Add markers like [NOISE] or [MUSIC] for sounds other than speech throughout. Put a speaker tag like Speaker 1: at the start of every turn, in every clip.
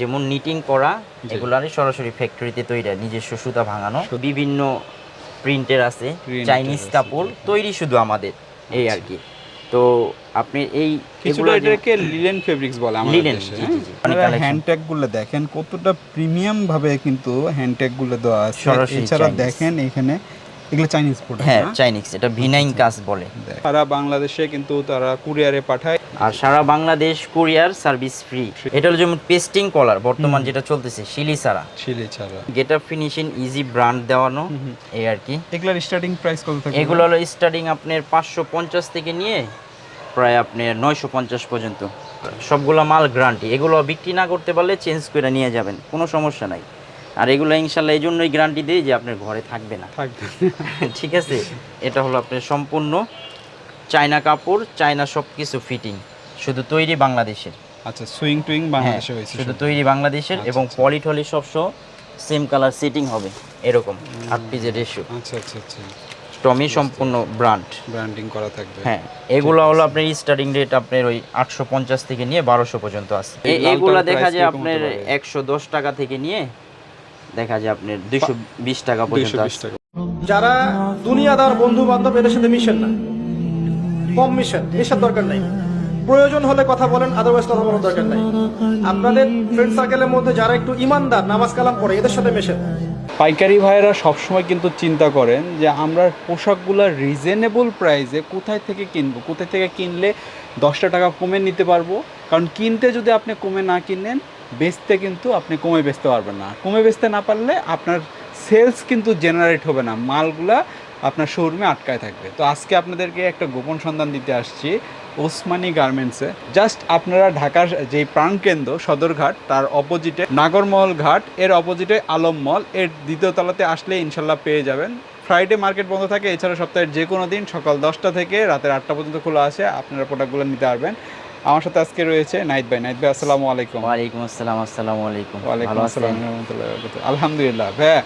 Speaker 1: যেমন নিটিং করা এগুলারই সরাসরি ফ্যাক্টরিতে তৈরি হয়, নিজস্ব সুতা ভাঙানো। বিভিন্ন প্রিন্টের আছে চাইনিজ কাপড় তৈরি শুধু আমাদের এই আর কি। তো আপনি এই
Speaker 2: কিছুটা এটাকে লিলেন ফেব্রিক্স বলে আমাদের হ্যাঁ?
Speaker 1: অনেক
Speaker 3: হ্যান্ড ট্যাগগুলো দেখেন কতটা প্রিমিয়াম ভাবে কিন্তু হ্যান্ড ট্যাগগুলো দেওয়া আছে।
Speaker 1: সরাসরি
Speaker 3: এছাড়া দেখেন এখানে এগুলো চাইনিজ প্রোডাক্ট
Speaker 1: হ্যাঁ চাইনিজ এটা ভিনাইন কাজ বলে।
Speaker 2: সারা বাংলাদেশে কিন্তু তারা কুরিয়ারে পাঠায়
Speaker 1: আর সারা বাংলাদেশ কুরিয়ার সার্ভিস ফ্রি। এটা হলো যেমন পেস্টিং কলার বর্তমান যেটা চলতেছে শিলি সারা
Speaker 2: শিলি ছাড়া।
Speaker 1: Get up finishing easy brand দেওয়ানো এই আর কি।
Speaker 3: এগুলোর স্টার্টিং প্রাইস কত থাকে
Speaker 1: এগুলো হলো স্টার্টিং আপনার পাঁচশো পঞ্চাশ থেকে নিয়ে প্রায় আপনার নয়শো পঞ্চাশ পর্যন্ত। সবগুলো মাল গ্যারান্টি এগুলো বিক্রি না করতে পারলে চেঞ্জ করে নিয়ে যাবেন কোনো সমস্যা নাই। আর এগুলো ইনশাল্লাহ এই জন্যই গ্যারান্টি দিই যে আপনার ঘরে থাকবে না।
Speaker 2: থাকবে। [LAUGHS]
Speaker 1: ঠিক আছে? এটা হলো আপনার সম্পূর্ণ চায়না কাপড় চায়না সব কিছু ফিটিং শুধু তৈরি বাংলাদেশের।
Speaker 2: আচ্ছা সুইং টুইং
Speaker 1: হ্যাঁ
Speaker 2: বাংলাদেশে হয়েছে
Speaker 1: শুধু তৈরি বাংলাদেশের
Speaker 2: আচ্ছা,
Speaker 1: এবং
Speaker 2: আচ্ছা।
Speaker 1: পলি টলি সব সেম কালার সেটিং হবে এরকম আট পিসের রেশিও
Speaker 2: আচ্ছা আচ্ছা আচ্ছা।
Speaker 1: টমি সম্পূর্ণ ব্র্যান্ড
Speaker 2: ব্র্যান্ডিং করা থাকবে।
Speaker 1: হ্যাঁ এগুলো হলো আপনার স্টার্টিং রেট আপনার ওই আটশো পঞ্চাশ থেকে নিয়ে বারোশো পর্যন্ত আছে। এগুলা দেখা যায় আপনার
Speaker 2: হতে পারে?
Speaker 1: একশো দশ টাকা থেকে নিয়ে দেখা যায় আপনার দুইশো বিশ টাকা
Speaker 2: দুইশো
Speaker 1: পর্যন্ত আছে।
Speaker 2: টাকা।
Speaker 4: যারা দুনিয়াদার বন্ধু বান্ধব এদের সাথে মিশেন না। কম মিশেন এসব দরকার নাই। প্রয়োজন হলে কথা বলেন আদারওয়াইজ কথা বলার দরকার নাই। আপনাদের ফ্রেন্ড সার্কেলের মধ্যে যারা একটু ইমানদার, নামাজ কালাম করে এদের সাথে মেশেন।
Speaker 2: পাইকারি ভাইয়েরা সবসময় কিন্তু চিন্তা করেন যে আমরা পোশাকগুলো রিজনেবল প্রাইসে কোথায় থেকে কিনবো? কোথায় থেকে কিনলে দশটা টাকা কমে নিতে পারব? কারণ কিনতে যদি আপনি কমে না কিনেন, বেচতে কিন্তু আপনি কমে বেচতে পারবেন না। কমে বেচতে না পারলে আপনার সেলস কিন্তু জেনারেট হবে না। মালগুলা আপনার শোরুমে আটকায় থাকবে। তো আজকে আপনাদেরকে একটা গোপন সন্ধান দিতে আসছি। ওসমানী গার্মেন্টসে। জাস্ট আপনারা ঢাকার যে প্রাণকেন্দ্র, সদরঘাট, তার অপোজিটে নাগরমহল ঘাট, এর অপোজিটে আলম মল এর দ্বিতীয় তলাতে আসলে ইনশাল্লাহ পেয়ে যাবেন। ফ্রাইডে মার্কেট বন্ধ থাকে, এছাড়া সপ্তাহের যে কোনো দিন সকাল দশটা থেকে রাতের আটটা পর্যন্ত খোলা আছে, আপনারা প্রোডাক্টগুলো নিতে পারবেন। আমার সাথে আজকে রয়েছে নাইট ভাই। নাইট ভাই আসসালামু আলাইকুম।
Speaker 1: ওয়ালাইকুম আসসালাম আসসালামু আলাইকুম।
Speaker 2: ওয়ালাইকুম আসসালাম। আলহামদুলিল্লাহ। ভাইয়া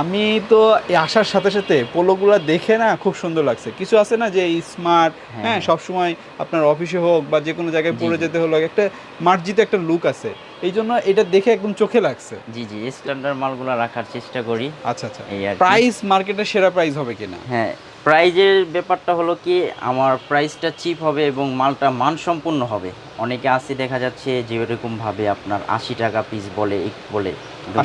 Speaker 2: আমি তো এই আসার সাথে সাথে পোলোগুলো দেখে না খুব সুন্দর লাগছে। কিছু আছে না যে স্মার্ট হ্যাঁ। সবসময় আপনার অফিসে হোক বা যে কোনো জায়গায় পরে যেতে হলো একটা মার্জিত একটা লুক আছে। এই জন্য এটা দেখে একদম চোখে লাগছে।
Speaker 1: জি জি স্ট্যান্ডার্ড মালগুলো রাখার চেষ্টা করি।
Speaker 2: আচ্ছা আচ্ছা। প্রাইস মার্কেটের সেরা প্রাইস হবে কিনা?
Speaker 1: হ্যাঁ প্রাইজের ব্যাপারটা হলো কি আমার প্রাইসটা চিপ হবে এবং মালটা মানসম্পন্ন হবে। অনেকে আছে দেখা যাচ্ছে যে ভাবে আপনার আশি টাকা পিস বলে এক বলে।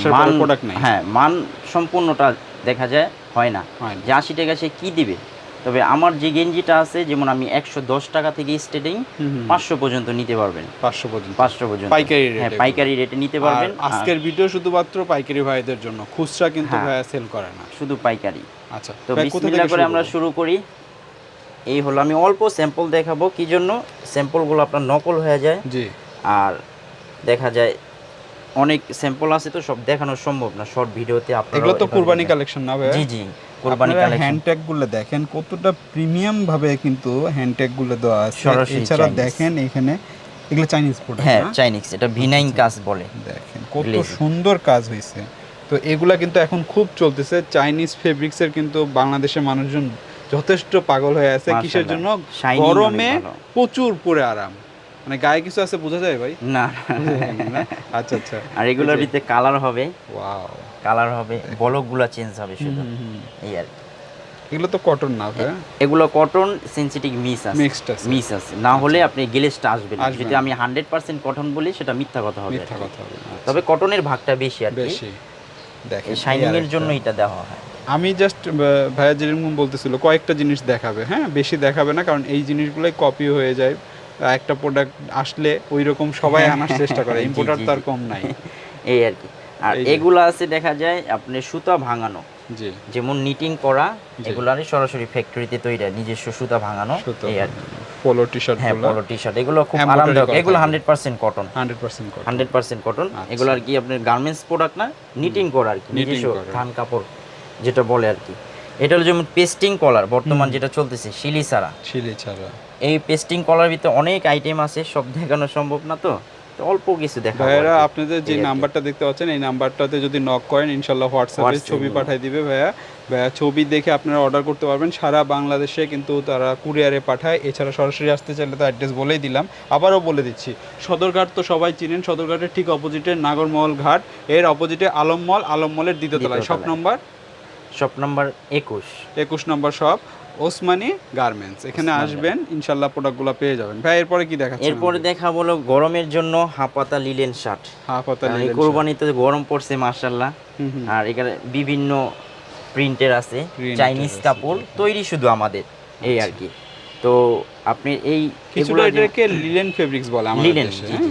Speaker 1: মান-। হ্যাঁ মান সম্পূর্ণটা দেখা যায় হয় না। যে আশি টাকা সে কি দিবে? তবে আমার যে গেঞ্জিটা আছে যেমন আমি একশো দশ টাকা থেকে স্টার্টিং। পাঁচশো পর্যন্ত নিতে পারবেন।
Speaker 2: পাঁচশো পর্যন্ত।
Speaker 1: পাঁচশো পর্যন্ত।
Speaker 2: পাইকারি
Speaker 1: হ্যাঁ পাইকারি রেটে নিতে পারবেন।
Speaker 2: আজকের ভিডিও শুধুমাত্র পাইকারি ভাইদের জন্য। খুচরা কিন্তু
Speaker 1: হ্যাঁ।
Speaker 2: ভাইয়া সেল করে না।
Speaker 1: শুধু পাইকারি।
Speaker 2: আচ্ছা
Speaker 1: তো বিসমিল্লাহ করে আমরা শুরু করি। এই হলো আমি অল্প স্যাম্পল দেখাবো কি জন্য। স্যাম্পলগুলো আপনার নকল হয়ে যায়।
Speaker 2: জি।
Speaker 1: আর দেখা যায় অনেক স্যাম্পল আছে তো সব দেখানো সম্ভব না। শর্ট ভিডিওতে আপনারা
Speaker 2: এগুলো তো কুরবানি কালেকশন না ভাই?
Speaker 1: জি জি কুরবানি কালেকশন
Speaker 3: হ্যান্ড ট্যাগগুলো দেখেন কতটা প্রিমিয়াম ভাবে কিন্তু হ্যান্ড ট্যাগগুলো দেওয়া আছে। এছাড়া দেখেন এখানে এগুলো চাইনিজ প্রোডাক্ট
Speaker 1: হ্যাঁ চাইনিজ এটা ভিনাইন কাজ বলে।
Speaker 3: দেখেন কত সুন্দর কাজ হয়েছে
Speaker 2: তো এগুলা কিন্তু এখন খুব চলতেছে। চাইনিজ ফেব্রিক্সের কিন্তু বাংলাদেশের মানুষজন যথেষ্ট পাগল হয়ে আছে কিসের জন্য? গরমে প্রচুর পরে আরাম। মানে গায়ে কিছু আছে বোঝা যায় ভাই?
Speaker 1: না? [LAUGHS]
Speaker 2: আচ্ছা আচ্ছা।
Speaker 1: আর এগুলোর ভিতরে কালার হবে।
Speaker 2: ওয়াও
Speaker 1: কালার হবে। বলকগুলো চেঞ্জ হবে শুধু। এই আর।
Speaker 2: এগুলো তো কটন না ভাই।
Speaker 1: এগুলো কটন সেন্সিটিভ মিস আছে।
Speaker 2: Mixed আছে।
Speaker 1: মিস আছে। না হলে আপনি গেলেসটা আসবে না। যদি আমি হান্ড্রেড পার্সেন্ট কটন বলি সেটা মিথ্যা কথা হবে
Speaker 2: মিথ্যা কথা হবে আচ্ছা,
Speaker 1: তবে কটনের ভাগটা বেশি আর কি।
Speaker 2: বেশি। দেখেন
Speaker 1: শাইনিং এর জন্য এটা দেওয়া হয়।
Speaker 2: আমি জাস্ট ভাইয়া যেরকম বলতেছিল কয়েকটা জিনিস দেখাবে হ্যাঁ? বেশি দেখাবে না কারণ এই জিনিসগুলোই কপি হয়ে যায়। একটা প্রোডাক্ট আসলে ওই রকম সবাই আনার চেষ্টা করে ইম্পোর্টার [LAUGHS]
Speaker 1: জি,
Speaker 2: তো আর কম নাই। [LAUGHS]
Speaker 1: এই আর কি। আর। এগুলো আছে দেখা যায় আপনি সুতা ভাঙানো।
Speaker 2: জি।
Speaker 1: যেমন নিটিং করা এগুলারই সরাসরি ফ্যাক্টরিতে তৈরি হয়, নিজস্ব সুতা ভাঙানো এই আর কি।
Speaker 2: পোলো টি শার্ট
Speaker 1: হ্যাঁ পলো টি শার্ট এগুলো খুব আরামদায়ক। এগুলো
Speaker 2: থাকে।
Speaker 1: Hundred percent cotton
Speaker 2: hundred percent cotton
Speaker 1: hundred percent cotton. এগুলো আর কি আপনার গার্মেন্টস প্রোডাক্ট না নিটিং করা আর কি নিজস্ব
Speaker 2: থান
Speaker 1: ধান কাপড় যেটা বলে আর কি। এটা হলো যেমন পেস্টিং কলার বর্তমান যেটা চলতেছে শিলি ছাড়া।
Speaker 2: শিলি ছাড়া।
Speaker 1: এই পেস্টিং কলার ভিতরে অনেক আইটেম আছে সব দেখানো সম্ভব না তো। অল্প কিছু
Speaker 2: ভাইয়ারা আপনাদের যে। নাম্বারটা দেখতে পাচ্ছেন এই নাম্বারটাতে যদি নক করেন ইনশাল্লাহ হোয়াটসঅ্যাপে ছবি পাঠিয়ে দিবে ভাইয়া। ভাইয়া ছবি দেখে আপনারা অর্ডার করতে পারবেন। সারা বাংলাদেশে কিন্তু তারা কুরিয়ারে পাঠায়। এছাড়া সরাসরি আসতে চাইলে তো অ্যাড্রেস বলেই দিলাম। আবারও বলে দিচ্ছি সদরঘাট তো সবাই চিনেন। সদরঘাটের ঠিক অপোজিটে নাগরমহল ঘাট। এর অপোজিটে আলম মল আলম মলের দ্বিতীয়তলায় শপ। নম্বর
Speaker 1: শপ নাম্বার একুশ।
Speaker 2: একুশ নম্বর শপ ওসমানী গার্মেন্টস এখানে আসবেন ইনশাল্লাহ প্রোডাক্টগুলো পেয়ে যাবেন। ভাই এরপরে কি দেখাচ্ছেন
Speaker 1: এরপরে দেখা বলো গরমের জন্য হাপাতা লিলেন শার্ট
Speaker 2: হাফ হাতা
Speaker 1: কারণ
Speaker 2: লিলেন
Speaker 1: কোরবানিতে গরম পড়ছে
Speaker 2: হুম।
Speaker 1: আর এখানে বিভিন্ন প্রিন্টের আছে চাইনিজ কাপড় তৈরি শুধু আমাদের এই আর কি। তো আপনি এই
Speaker 2: কিছুটা
Speaker 1: এগুলো
Speaker 2: এটাকে লিলেন ফেব্রিক্স বলে আমাদের দেশে হ্যাঁ?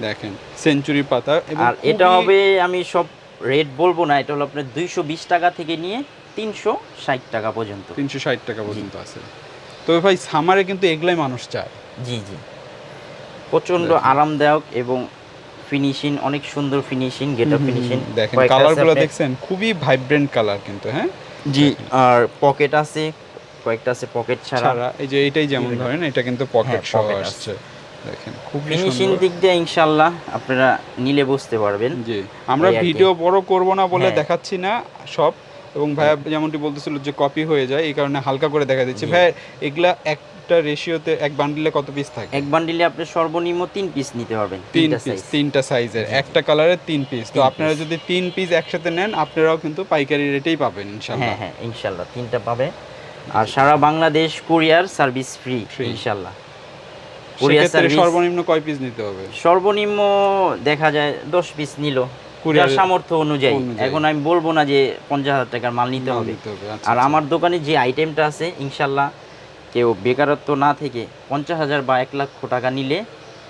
Speaker 2: দেখেন সেঞ্চুরি পাতা
Speaker 1: আর এটা হবে আমি সব রেট বলব না এটা হলো আপনার দুইশো বিশ টাকা থেকে নিয়ে তিনশো ষাট টাকা পর্যন্ত।
Speaker 2: তিনশো ষাট টাকা পর্যন্ত আছে। তবে ভাই সামারে কিন্তু এগুলাই মানুষ চায়।
Speaker 1: জি জি। প্রচণ্ড আরামদায়ক এবং ফিনিশিং অনেক সুন্দর ফিনিশিং গেটআপ ফিনিশিং
Speaker 2: দেখেন কালারগুলো দেখছেন খুবই ভাইব্রেন্ট কালার কিন্তু হ্যাঁ?
Speaker 1: জি আর পকেট আছে কয়েকটা আছে পকেট ছাড়া।
Speaker 2: এই যে এটাই যেমন ধরেন এটা কিন্তু পকেট
Speaker 1: হ্যাঁ,
Speaker 2: সহ আসছে। দেখেন খুবই
Speaker 1: ফিনিশিং দিক দিয়ে ইনশাল্লাহ আপনারা নিলে বুঝতে পারবেন।
Speaker 2: জি আমরা। ভিডিও বড় করব না বলে
Speaker 1: হ্যাঁ।
Speaker 2: দেখাচ্ছি না সব। এবং ভাইয়া যেমনটি বলতেছিল যে কপি হয়ে যায় এই কারণে হালকা করে দেখা দিচ্ছি। ভাই এগুলা একটা রেশিওতে এক বান্ডিলে কত পিস থাকে?
Speaker 1: এক বান্ডিলে আপনি সর্বনিম্ন তিন পিস নিতে পারবেন
Speaker 2: তিন পিস তিনটা সাইজের একটা কালারের তিন পিস তো আপনারা যদি তিন পিস একসাথে নেন আপনারাও কিন্তু পাইকারি রেটেই পাবেন ইনশাআল্লাহ।
Speaker 1: হ্যাঁ হ্যাঁ ইনশাল্লাহ তিনটা পাবে। আর সারা Bangladesh courier service free
Speaker 2: Free।
Speaker 1: ইনশাল্লাহ কুরিয়ার সার্ভিস
Speaker 2: সর্বনিম্ন কয় পিস নিতে হবে?
Speaker 1: সর্বনিম্ন দেখা যায় দশ পিস নিল। যার সামর্থ্য অনুযায়ী। এখন আমি বলব না যে পঞ্চাশ হাজার টাকার মাল নিতে হবে
Speaker 2: নিতে হবে, আচ্ছা,
Speaker 1: আর
Speaker 2: আচ্ছা।
Speaker 1: আমার দোকানে যে আইটেমটা আছে ইনশাল্লাহ কেউ বেকারত্ব না থেকে পঞ্চাশ হাজার বা এক লক্ষ টাকা নিলে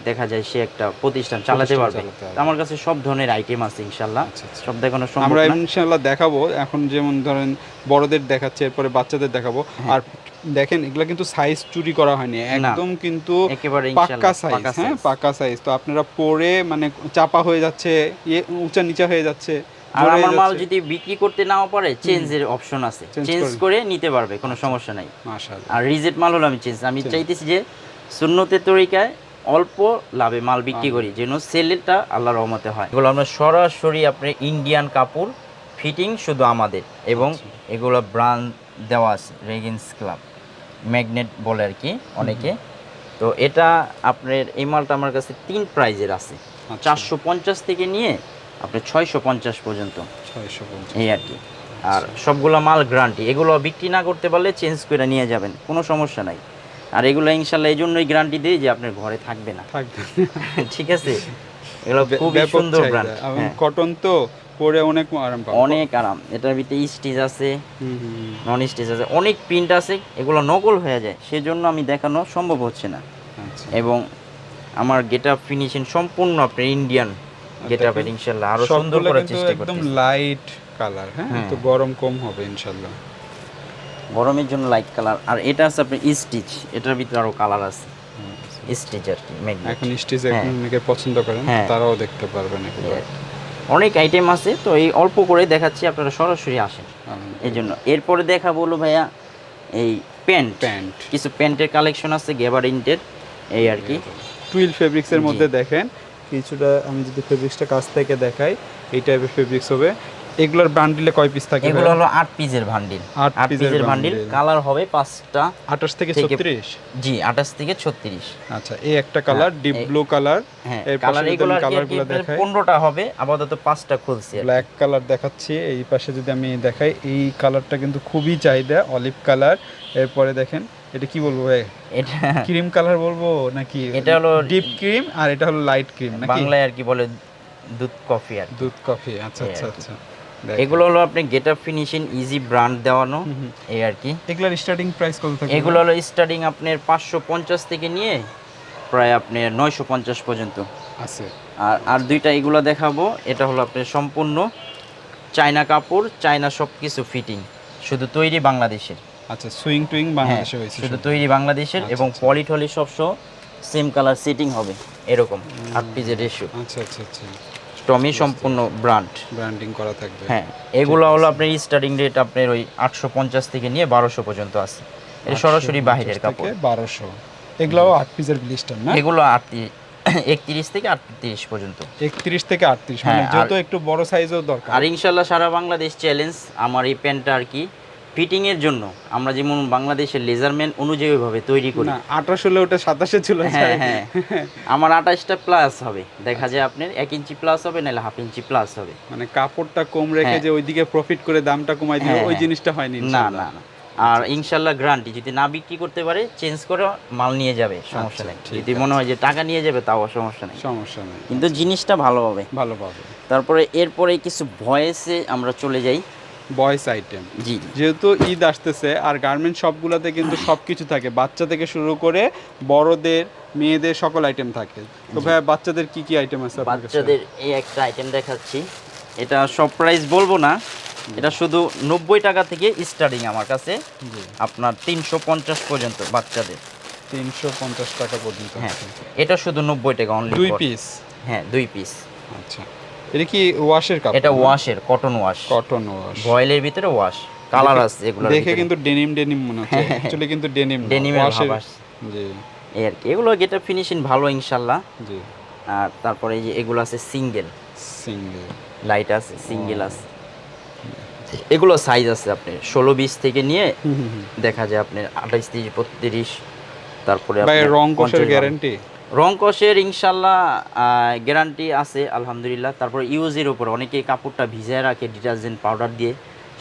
Speaker 1: দেখা যায় সে একটা প্রতিষ্ঠান চালাতে পারবে। আমার কাছে সব ধরনের আইটেম আছে ইনশাল্লাহ
Speaker 2: আচ্ছা, আচ্ছা।
Speaker 1: সব দেখানো সম্ভব
Speaker 2: আমরা
Speaker 1: না।
Speaker 2: ইনশাআল্লাহ দেখাবো। এখন যেমন ধরেন বড়দের দেখাচ্ছে এরপরে বাচ্চাদের দেখাবো। আর দেখেন এগুলা কিন্তু সাইজ চুরি করা হয়নি। একদম কিন্তু পাক্কা সাইজ হ্যাঁ। পাক্কা সাইজ তো আপনারা পরে মানে চাপা হয়ে যাচ্ছে ইয়ে উঁচা নিচা হয়ে যাচ্ছে
Speaker 1: আর আমার মাল যদি বিক্রি করতে নাও পারে চেঞ্জের অপশন আছে। চেঞ্জ
Speaker 2: করে-
Speaker 1: নিতে পারবে কোনো সমস্যা নাই। আর রিজেক্ট মাল হলো আমি চেঞ্জ আমি চাইতেছি যে শূন্যতের তরিকায় অল্প লাভে মাল বিক্রি করি যেন সেলটা আল্লাহ রহমতে হয়। এগুলো আমরা সরাসরি আপনার ইন্ডিয়ান কাপড় ফিটিং শুধু আমাদের এবং এগুলো ব্রান্ড দেওয়া আছে রেগেন্স ক্লাব ম্যাগনেট বলে আর কি অনেকে। তো এটা আপনার এই মালটা আমার কাছে তিন প্রাইজের আছে।
Speaker 2: আচ্ছা।
Speaker 1: চারশো পঞ্চাশ থেকে নিয়ে আপনার ছয়শো পঞ্চাশ পর্যন্ত।
Speaker 2: ছয়শো
Speaker 1: এই আর কি। আর সবগুলো মাল গ্যারান্টি এগুলো বিক্রি না করতে পারলে চেঞ্জ করে নিয়ে যাবেন কোনো সমস্যা নাই। আর এগুলো ইনশাল্লাহ এই জন্যই গ্যারান্টি দিই যে আপনার ঘরে থাকবে না।
Speaker 2: থাকবে। [LAUGHS]
Speaker 1: ঠিক আছে? এগুলো খুবই সুন্দর ব্র্যান্ড
Speaker 2: কটন তো পরে অনেক আরাম পাবো।
Speaker 1: অনেক আরাম। এটার ভিতরে স্টিচ আছে। নন স্টিচ আছে। অনেক প্রিন্ট আছে। এগুলো নকল হয়ে যায়। সেজন্য আমি দেখানো সম্ভব হচ্ছে না।
Speaker 2: আচ্ছা।
Speaker 1: এবং আমার গেট আপ ফিনিশিং সম্পূর্ণ আপনার ইন্ডিয়ান গেট আপের ইনশাল্লাহ আরও সুন্দর করার চেষ্টা
Speaker 2: একদম লাইট কালার হ্যাঁ?
Speaker 1: হ্যাঁ।
Speaker 2: তো গরম কম হবে ইনশাল্লাহ।
Speaker 1: গরমের জন্য লাইট কালার আর এটা আছে আপনার স্টিচ এটার ভিতরে আরও কালার আছে স্টিচ আর কি।
Speaker 2: এখন স্টেজ
Speaker 1: হ্যাঁ।
Speaker 2: অনেকে পছন্দ করেন
Speaker 1: হ্যাঁ।
Speaker 2: তারাও দেখতে পারবেন এগুলো
Speaker 1: কি। অনেক আইটেম আছে তো এই অল্প করে দেখাচ্ছি আপনারা সরাসরি আসেন এই জন্য এরপরে দেখা বলো ভাইয়া এই প্যান্ট
Speaker 2: প্যান্ট
Speaker 1: কিছু প্যান্টের কালেকশন আছে গেবারিন্টের এই আর কি
Speaker 2: টুইল ফেব্রিক্সের। মধ্যে দেখেন কিছুটা আমি যদি ফেব্রিক্সটা কাছ থেকে দেখাই এই টাইপের ফেব্রিক্স হবে এগুলোর বান্ডিলে কয় পিস থাকে
Speaker 1: এগুলো হলো আট পিসের
Speaker 2: piece এর
Speaker 1: পিসের ভান্ডিল
Speaker 2: bundle।
Speaker 1: কালার হবে পাঁচটা
Speaker 2: আঠাশ থেকে
Speaker 1: থেকে-
Speaker 2: ছত্রিশ?
Speaker 1: জি আঠাশ থেকে ছত্রিশ।
Speaker 2: আচ্ছা এই একটা কালার
Speaker 1: হ্যাঁ,
Speaker 2: ডিপ ব্লু কালার
Speaker 1: হ্যাঁ
Speaker 2: এর
Speaker 1: কালার এগুলো
Speaker 2: কালারগুলো দেখাই।
Speaker 1: পনেরোটা হবে আপাতত পাঁচটা খুলছে।
Speaker 2: ব্ল্যাক কালার দেখাচ্ছি এই পাশে যদি আমি দেখাই এই কালারটা কিন্তু খুবই চাহিদা অলিভ কালার এরপরে দেখেন এটা কি বলব ভাই?
Speaker 1: এটা
Speaker 2: ক্রিম কালার বলব নাকি?
Speaker 1: এটা হলো
Speaker 2: ডিপ ক্রিম আর এটা হলো লাইট ক্রিম নাকি?
Speaker 1: বাংলায় আর কি বলে দুধ কফি আর
Speaker 2: দুধ কফি আচ্ছা আচ্ছা আচ্ছা। দেখ।
Speaker 1: এগুলো হলো আপনি get up finishing easy brand দেওয়ানো এই আর কি।
Speaker 2: এগুলার স্টার্টিং প্রাইস কত থাকে
Speaker 1: এগুলো হলো স্টার্টিং আপনার পাঁচশো পঞ্চাশ থেকে নিয়ে প্রায় আপনার নয়শো পঞ্চাশ পর্যন্ত।
Speaker 2: আছে।
Speaker 1: আর আর দুইটা এগুলো দেখাবো এটা হলো আপনার সম্পূর্ণ চায়না কাপড় চায়না সব কিছু ফিটিং শুধু তৈরি বাংলাদেশের
Speaker 2: আচ্ছা সুইং টুইং
Speaker 1: হ্যাঁ,
Speaker 2: বাংলাদেশে হয়েছে
Speaker 1: শুধু। তৈরি বাংলাদেশের
Speaker 2: আচ্ছা,
Speaker 1: এবং
Speaker 2: আচ্ছা।
Speaker 1: পলিটলি সব সহ সেম কালার সেটিং হবে এরকম আট পিসের রেশিও
Speaker 2: আচ্ছা আচ্ছা আচ্ছা।
Speaker 1: টমি সম্পূর্ণ ব্র্যান্ড
Speaker 2: ব্র্যান্ডিং করা থাকবে।
Speaker 1: হ্যাঁ এগুলো হলো আপনার স্টার্টিং রেট আপনার ওই আটশো পঞ্চাশ থেকে নিয়ে বারোশো পর্যন্ত আছে। এটা সরাসরি বাহিরের কাপড়।
Speaker 2: বারোশো। এগুলাও আট পিসের ব্লিস্টার না?
Speaker 1: এগুলো আট [COUGHS] একত্রিশ থেকে আটত্রিশ পর্যন্ত।
Speaker 2: একত্রিশ থেকে আটত্রিশ মানে
Speaker 1: হ্যাঁ,
Speaker 2: যেহেতু একটু বড় সাইজও দরকার।
Speaker 1: আর ইনশাল্লাহ সারা বাংলাদেশ চ্যালেঞ্জ আমার এই প্যান্টটা আর কি ফিটিংয়ের জন্য আমরা যেমন বাংলাদেশের লেজারম্যান অনুযায়ী ভাবে তৈরি করি।
Speaker 2: না আঠাশ হলে ওটা সাতাশে ছিল
Speaker 1: হ্যাঁ হ্যাঁ। আমার আঠাশটা প্লাস হবে। দেখা যায় আপনার এক ইঞ্চি প্লাস হবে নাহলে হাফ ইঞ্চি প্লাস হবে।
Speaker 2: মানে কাপড়টা কম রেখে
Speaker 1: হ্যাঁ।
Speaker 2: যে ওইদিকে প্রফিট করে দামটা কমাই দিল
Speaker 1: হ্যাঁ,
Speaker 2: ওই
Speaker 1: হ্যাঁ।
Speaker 2: জিনিসটা হয়নি
Speaker 1: না না না। আর ইনশাল্লাহ গ্যারান্টি যদি না বিক্রি করতে পারে চেঞ্জ করে মাল নিয়ে যাবে সমস্যা
Speaker 2: আচ্ছা,
Speaker 1: নেই যদি মনে হয় যে টাকা নিয়ে যাবে তাও সমস্যা নেই।
Speaker 2: সমস্যা নেই।
Speaker 1: কিন্তু জিনিসটা ভালো হবে।
Speaker 2: ভালো পাবে।
Speaker 1: তারপরে এরপরে কিছু ভয়েসে আমরা চলে যাই।
Speaker 2: বয়েস আইটেম
Speaker 1: জি
Speaker 2: যেহেতু ঈদ আসতেছে আর গার্মেন্ট শপগুলোতে কিন্তু সব কিছু থাকে। বাচ্চা থেকে শুরু করে বড়দের মেয়েদের সকল আইটেম থাকে। তো ভাই বাচ্চাদের কি কি আইটেম আছে
Speaker 1: বাচ্চাদের এই একটা আইটেম দেখাচ্ছি। এটা সব প্রাইস বলব না। এটা শুধু নব্বই টাকা থেকে স্টার্টিং আমার কাছে। আপনার তিনশো পঞ্চাশ পর্যন্ত বাচ্চাদের।
Speaker 2: তিনশো পঞ্চাশ টাকা পর্যন্ত
Speaker 1: হ্যাঁ। এটা শুধু নব্বই টাকা অনলি
Speaker 2: দুই পিস
Speaker 1: হ্যাঁ দুই পিস
Speaker 2: আচ্ছা। এটা কি ওয়াশের কাপড়?
Speaker 1: এটা ওয়াশের কটন ওয়াশ
Speaker 2: কটন ওয়াশ
Speaker 1: ভয়েলের ভিতরে ওয়াশ কালার আছে এগুলো
Speaker 2: দেখে কিন্তু ডেনিম ডেনিম মনে হচ্ছে। অ্যাকচুয়ালি কিন্তু ডেনিম
Speaker 1: ভাব
Speaker 2: জি।
Speaker 1: এই আর কি। এগুলো গেটা ফিনিশিং ভালো ইনশাল্লাহ।
Speaker 2: জি।
Speaker 1: আর তারপরে এই যে এগুলো আছে সিঙ্গেল
Speaker 2: সিঙ্গেল
Speaker 1: লাইট আছে সিঙ্গেল আছে। এগুলো সাইজ আছে আপনি ষোলো বিশ থেকে নিয়ে দেখা যায় আপনার আঠাইশ তিরিশ বত্রিশ তারপরে
Speaker 2: রং
Speaker 1: 50
Speaker 2: কোষের গ্যারান্টি
Speaker 1: রং কষের ইনশাল্লাহ গ্যারান্টি আছে আলহামদুলিল্লাহ। তারপর ইউজের উপর অনেকে কাপড়টা ভিজায় রাখে ডিটারজেন্ট পাউডার দিয়ে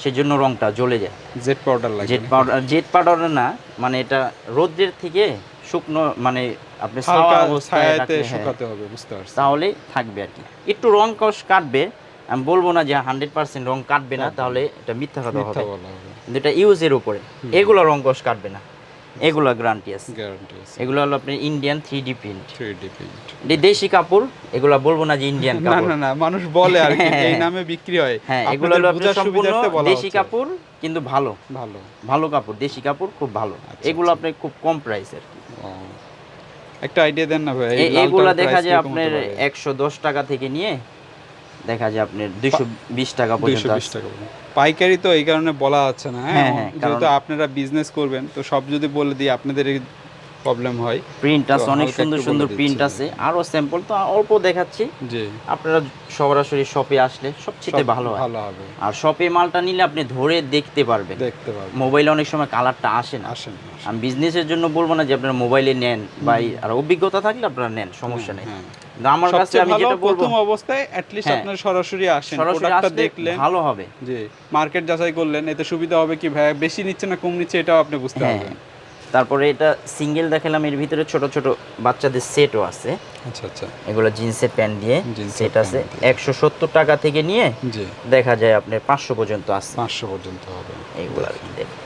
Speaker 1: সেজন্য রংটা জ্বলে যায়।
Speaker 2: জেড পাউডার লাগে।
Speaker 1: জেট পাউডার জেট পাউডার না মানে এটা রোদ্রের থেকে শুকনো মানে আপনি
Speaker 2: ছায়াতে
Speaker 1: হ্যাঁ,
Speaker 2: শুকাতে হবে বুঝতে পারছি।
Speaker 1: তাহলে থাকবে আর কি। একটু রং কষ কাটবে আমি বলব না যে হান্ড্রেড পার্সেন্ট রং কাটবে না তাহলে এটা মিথ্যা কথা হবে।
Speaker 2: হবে।
Speaker 1: কিন্তু এটা ইউজের উপরে এগুলো রং কষ কাটবে না। এগুলো গ্যারান্টি আছে।
Speaker 2: গ্যারান্টি আছে।
Speaker 1: এগুলো হলো আপনার ইন্ডিয়ান প্রিন্ট
Speaker 2: 3D প্রিন্ট
Speaker 1: দেশি কাপড় এগুলো বলব না যে ইন্ডিয়ান [LAUGHS]
Speaker 2: না
Speaker 1: কাপড়।
Speaker 2: না না মানুষ বলে আর কি
Speaker 1: হ্যাঁ,
Speaker 2: এই নামে বিক্রি হয়।
Speaker 1: হ্যাঁ এগুলো হলো সম্পূর্ণ দেশি কাপড় কিন্তু ভালো।
Speaker 2: ভালো।
Speaker 1: ভালো কাপড় দেশি কাপড় খুব ভালো।
Speaker 2: আচ্ছা,
Speaker 1: এগুলো আপনার খুব কম প্রাইসের
Speaker 2: একটা আইডিয়া দেন না ভাই
Speaker 1: এগুলা দেখা যায় আপনার
Speaker 2: হতে পারে?
Speaker 1: একশো দশ টাকা থেকে নিয়ে দেখা যায় আপনার দুইশো বিশ টাকা পর্যন্ত
Speaker 2: 220
Speaker 1: আছে।
Speaker 2: টাকা। পাইকারি তো এই কারণে বলা যাচ্ছে না
Speaker 1: হ্যাঁ,
Speaker 2: হ্যাঁ
Speaker 1: হ্যাঁ,
Speaker 2: যেহেতু আপনারা বিজনেস করবেন তো সব যদি বলে দিই আপনাদের প্রবলেম হয়।
Speaker 1: প্রিন্ট আছে অনেক সুন্দর সুন্দর প্রিন্ট আছে। আরও স্যাম্পল তো অল্প দেখাচ্ছি।
Speaker 2: জি।
Speaker 1: আপনারা সরাসরি শপে আসলে সবচেয়ে ভালো হয়।
Speaker 2: ভালো হবে।
Speaker 1: আর শপে মালটা নিলে আপনি ধরে দেখতে পারবেন।
Speaker 2: দেখতে পারবেন।
Speaker 1: মোবাইলে অনেক সময় কালারটা আসে না।
Speaker 2: আসেন আসেন।
Speaker 1: আমি বিজনেসের জন্য বলব না যে আপনারা মোবাইলে নেন বা আর অভিজ্ঞতা থাকলে আপনারা নেন সমস্যা নেই। আমার কাছে আমি যেটা বলব
Speaker 2: প্রথম অবস্থায় অ্যাটলিস্ট
Speaker 1: হ্যাঁ।
Speaker 2: আপনারা সরাসরি আসেন প্রোডাক্টটা দেখলেন।
Speaker 1: ভালো হবে।
Speaker 2: জি মার্কেট যাচাই করলেন এতে সুবিধা হবে কি ভাই? বেশি নিচ্ছে না কম নিচ্ছে এটাও আপনি বুঝতে
Speaker 1: হ্যাঁ।
Speaker 2: পারবেন।
Speaker 1: তারপরে এটা সিঙ্গেল দেখালাম এর ভিতরে ছোট ছোট বাচ্চাদের সেটও আছে।
Speaker 2: আচ্ছা আচ্ছা।
Speaker 1: এগুলো জিন্সের প্যান্ট দিয়ে সেট আছে। একশো সত্তর টাকা থেকে নিয়ে দেখা যায় আপনার পাঁচশো পর্যন্ত আছে।
Speaker 2: পাঁচশো পর্যন্ত হবে।
Speaker 1: এইগুলো আর কি দেখুন।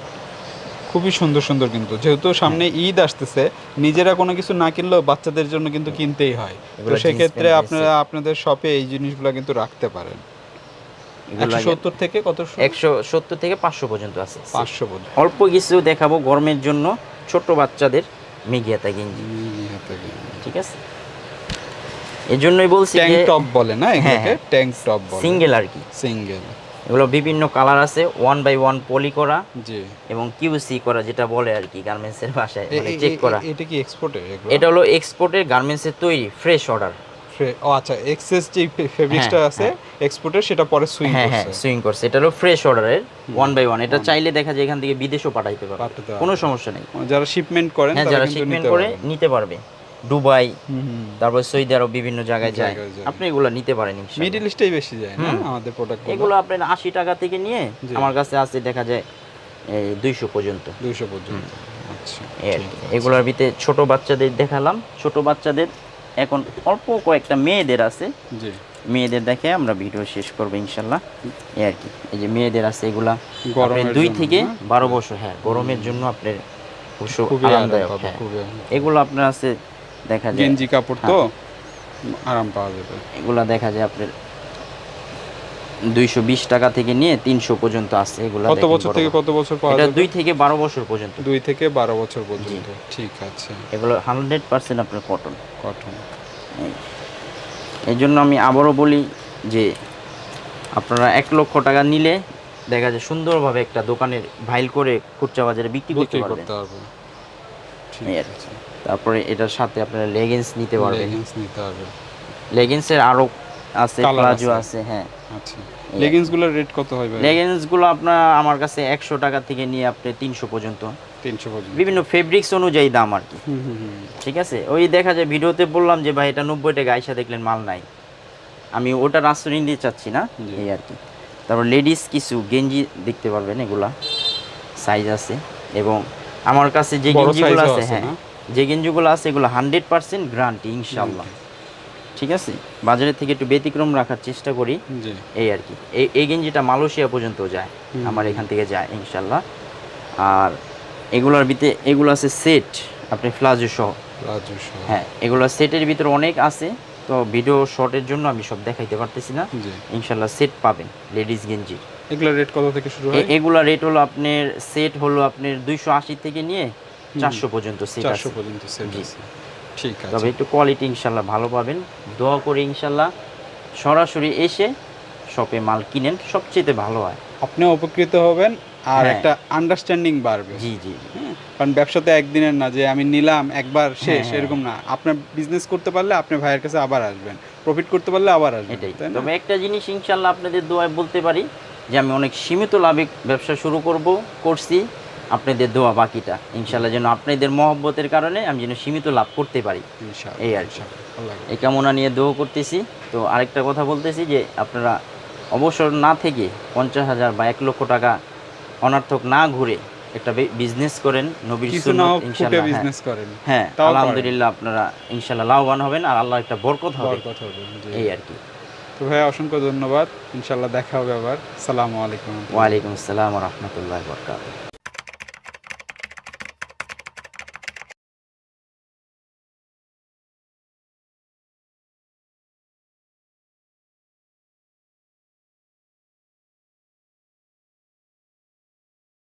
Speaker 2: খুবই সুন্দর সুন্দর কিন্তু। যেহেতু সামনে
Speaker 1: হ্যাঁ।
Speaker 2: ঈদ আসতেছে নিজেরা কোনো কিছু না কিনলেও বাচ্চাদের জন্য কিন্তু কিনতেই হয়। তো সেক্ষেত্রে আপনারা আপনাদের শপে এই জিনিসগুলো কিন্তু রাখতে পারেন।
Speaker 1: এগুলো
Speaker 2: একশো সত্তর থেকে কত
Speaker 1: একশো সত্তর থেকে পাঁচশো পর্যন্ত আছে
Speaker 2: পাঁচশো পর্যন্ত।
Speaker 1: অল্প কিছু দেখাবো গরমের জন্য ছোট বাচ্চাদের মিগিয়াতা গেঞ্জি। ঠিক আছে? এই জন্যই বলছি
Speaker 2: ট্যাঙ্ক টপ বলে না
Speaker 1: হ্যাঁ, হ্যাঁ।
Speaker 2: ট্যাঙ্ক টপ বলে।
Speaker 1: সিঙ্গেল আর কি।
Speaker 2: সিঙ্গেল
Speaker 1: এগুলো বিভিন্ন কালার আছে ওয়ান বাই ওয়ান পলি করা
Speaker 2: জি।
Speaker 1: এবং কিউসি করা যেটা বলে আর কি গার্মেন্টসের ভাষায় মানে চেক করা।
Speaker 2: এটা কি এক্সপোর্টের
Speaker 1: এটা হলো এক্সপোর্টের গার্মেন্টসের তৈরি ফ্রেশ অর্ডার
Speaker 2: ও আচ্ছা এক্সেস যে ফেব্রিক্সটা
Speaker 1: হ্যাঁ,
Speaker 2: আছে এক্সপোর্টের সেটা পরে সুইং
Speaker 1: হ্যাঁ হ্যাঁ
Speaker 2: করছে।
Speaker 1: সুইং করছে। এটা হলো ফ্রেশ অর্ডারের ওয়ান বাই ওয়ান এটা চাইলে দেখা যায় এখান থেকে বিদেশও পাঠাইতে পারবে। কোনো সমস্যা নেই।
Speaker 2: যারা শিপমেন্ট করেন
Speaker 1: হ্যাঁ যারা শিপমেন্ট করে নিতে পারবে। দুবাই। তারপর সৌদি আরব বিভিন্ন জায়গায় যায়। আপনি এগুলো নিতে পারেন
Speaker 2: মিডল ইস্টেই বেশি যায় না আমাদের প্রোডাক্ট
Speaker 1: এগুলো আপনার আশি টাকা থেকে নিয়ে আমার কাছে আছে দেখা যায় এই দুইশো পর্যন্ত।
Speaker 2: দুইশো পর্যন্ত। আচ্ছা
Speaker 1: এগুলোর ভিতরে ছোট বাচ্চাদের দেখালাম। ছোট বাচ্চাদের এখন অল্প কয়েকটা মেয়েদের আছে। মেয়েদের দেখে আমরা ভিডিও শেষ করব ইনশাল্লাহ। এই আর কি এই যে মেয়েদের আছে এগুলা দুই থেকে বারো বছর হ্যাঁ গরমের জন্য আপনার আরামদায়ক হ্যাঁ। এগুলো আপনার আছে দেখা যায়
Speaker 2: গেঞ্জি কাপড় তো
Speaker 1: হ্যাঁ।
Speaker 2: আরাম পাওয়া যাবে।
Speaker 1: এগুলা দেখা যায় আপনার দুইশো বিশ টাকা থেকে নিয়ে তিনশো পর্যন্ত আছে এগুলা
Speaker 2: কত বছর থেকে কত বছর পাওয়া
Speaker 1: এটা
Speaker 2: যাবে?
Speaker 1: দুই থেকে বারো বছর পর্যন্ত।
Speaker 2: দুই থেকে বারো বছর পর্যন্ত। ঠিক আছে।
Speaker 1: এগুলো হান্ড্রেড পার্সেন্ট আপনার কটন
Speaker 2: কটন
Speaker 1: এই। জন্য আমি আবারও বলি যে আপনারা এক লক্ষ টাকা নিলে দেখা যায় সুন্দরভাবে একটা দোকানের ভাইল করে খুচরা বাজারে বিক্রি করতে পারবেন। আর তারপরে এটার সাথে আপনারা লেগিংস নিতে পারবেন।
Speaker 2: লেগিংস নিতে হবে
Speaker 1: লেগিংসের আরও আছে প্লাজো
Speaker 2: আছে।
Speaker 1: হ্যাঁ
Speaker 2: আচ্ছা লেগিংসগুলোর রেট কত হয় ভাই?
Speaker 1: লেগিংসগুলো আপনার আমার কাছে একশো টাকা থেকে নিয়ে আপনি তিনশো পর্যন্ত।
Speaker 2: তিনশো পর্যন্ত।
Speaker 1: বিভিন্ন ফেব্রিক্স অনুযায়ী দাম আর কি। ঠিক আছে? ওই দেখা যায় ভিডিওতে বললাম যে ভাই এটা নব্বই টাকা আইসা দেখলেন মাল নাই। আমি ওটা রাস্তা নিতে চাচ্ছি না। এই আর কি। তারপর লেডিস কিছু গেঞ্জি দেখতে পারবেন এগুলা সাইজ আছে। এবং আমার কাছে যে গেঞ্জিগুলো আছে হ্যাঁ? যে গেঞ্জিগুলো আছে এগুলো হান্ড্রেড পার্সেন্ট গ্যারান্টি ইনশাল্লাহ। ঠিক আছে? বাজারের থেকে একটু ব্যতিক্রম রাখার চেষ্টা করি। এই আর কি। এই এই গেঞ্জিটা মালয়েশিয়া পর্যন্ত যায়। আমার এখান থেকে যায় ইনশাল্লাহ আর এগুলোর ভিতরে এগুলো আছে সেট আপনি ফ্লাজো সহ।
Speaker 2: প্লাজো সহ।
Speaker 1: হ্যাঁ এগুলো সেটের ভিতরে অনেক আছে। তো ভিডিও শর্টের জন্য আমি সব দেখাইতে পারতেছি না। ইনশাল্লাহ সেট পাবেন লেডিস গেঞ্জি।
Speaker 2: এগুলো রেট কত থেকে শুরু হয়?
Speaker 1: এগুলা রেট হলো আপনার সেট হলো আপনার দুইশো আশি থেকে নিয়ে চারশো পর্যন্ত সেট
Speaker 2: চারশো
Speaker 1: আছে।
Speaker 2: পর্যন্ত সেট ঠিক আছে।
Speaker 1: তবে একটু কোয়ালিটি ইনশাল্লাহ ভালো পাবেন। দোয়া করে ইনশাল্লাহ সরাসরি এসে শপে মাল কিনেন সবচেয়ে ভালো হয়।
Speaker 2: আপনি উপকৃত হবেন আর
Speaker 1: হ্যাঁ।
Speaker 2: একটা আন্ডারস্ট্যান্ডিং বাড়বে।
Speaker 1: জি জি
Speaker 2: হ্যাঁ, কারণ ব্যবসাতে একদিনের না যে আমি নিলাম একবার শেষ
Speaker 1: হ্যাঁ।
Speaker 2: এরকম না। আপনার বিজনেস করতে পারলে আপনি ভাইয়ের কাছে আবার আসবেন। প্রফিট করতে পারলে আবার আসবেন
Speaker 1: এটাই। তবে একটা জিনিস ইনশাল্লাহ আপনাদের দোয়ায় বলতে পারি যে আমি অনেক সীমিত লাভে ব্যবসা শুরু করব করছি। আপনাদের দোয়া বাকিটা। ইনশাল্লাহ যেন আপনাদের মহব্বতের কারণে আমি যেন সীমিত লাভ করতে পারি। এই আর কি।
Speaker 2: ইনশাআল্লাহ।
Speaker 1: এই কামনা নিয়ে দোয়া করতেছি। তো আরেকটা কথা বলতেছি যে আপনারা অবসর না থেকে পঞ্চাশ হাজার বা এক লক্ষ টাকা অনার্থক না ঘুরে একটা বিজনেস করেন নবীর সুন্নত হ্যাঁ।
Speaker 2: বিজনেস করেন।
Speaker 1: হ্যাঁ আলহামদুলিল্লাহ আপনারা ইনশাল্লাহ লাভবান হবেন আর আল্লাহ একটা বরকত হবে।
Speaker 2: বরকত হবে
Speaker 1: এই আর কি।
Speaker 2: তো ভাই অসংখ্য ধন্যবাদ। ইনশাল্লাহ দেখা হবে আবার। সালামু আলাইকুম।
Speaker 1: ওয়ালাইকুম আসসালাম রহমতুল্লাহ বরকাত